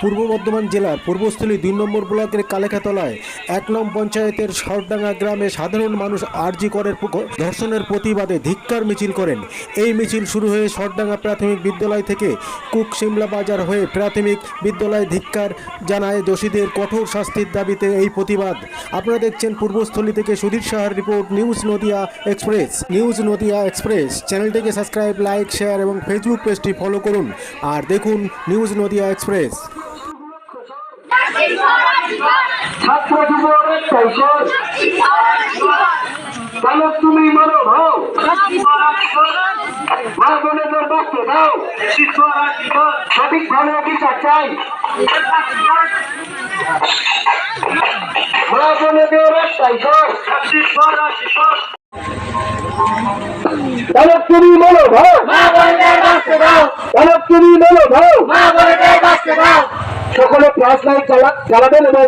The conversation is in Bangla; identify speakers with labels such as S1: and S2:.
S1: পূর্ব বর্ধমান জেলার পূর্বস্থলী দুই নম্বর ব্লকের কালেখাতলায় এক নং পঞ্চায়েতের সরডাঙ্গা গ্রামে সাধারণ মানুষ আরজি করের ধর্ষণের প্রতিবাদে ধিক্কার মিছিল করেন। এই মিছিল শুরু হয়ে সরডাঙ্গা প্রাথমিক বিদ্যালয় থেকে কুক সিমলা বাজার হয়ে প্রাথমিক বিদ্যালয় ধিক্কার জানায় দোষীদের কঠোর শাস্তির দাবিতে এই প্রতিবাদ। আপনারা দেখছেন পূর্বস্থলী থেকে সুধীর সাহার report, news Nadia express. News Nadia express. চ্যানেলটিকে সাবস্ক্রাইব, লাইক, শেয়ার এবং ফেসবুক পেজটি ফলো করুন। আর দেখুন নিউজ নদিয়া এক্সপ্রেস।
S2: ছাত্র যুবকের কৈশোর। কেন তুমি মরো ভাও মা বোনেদের বাঁচতে দাও। সঠিকভাবে বিচার চাই। মা বোনেদের কৈশোর। কেন তুমি ভাও কেন তুমি মরো ভাও সকলে ফ্লাশ লাইট জ্বালাবেন এবং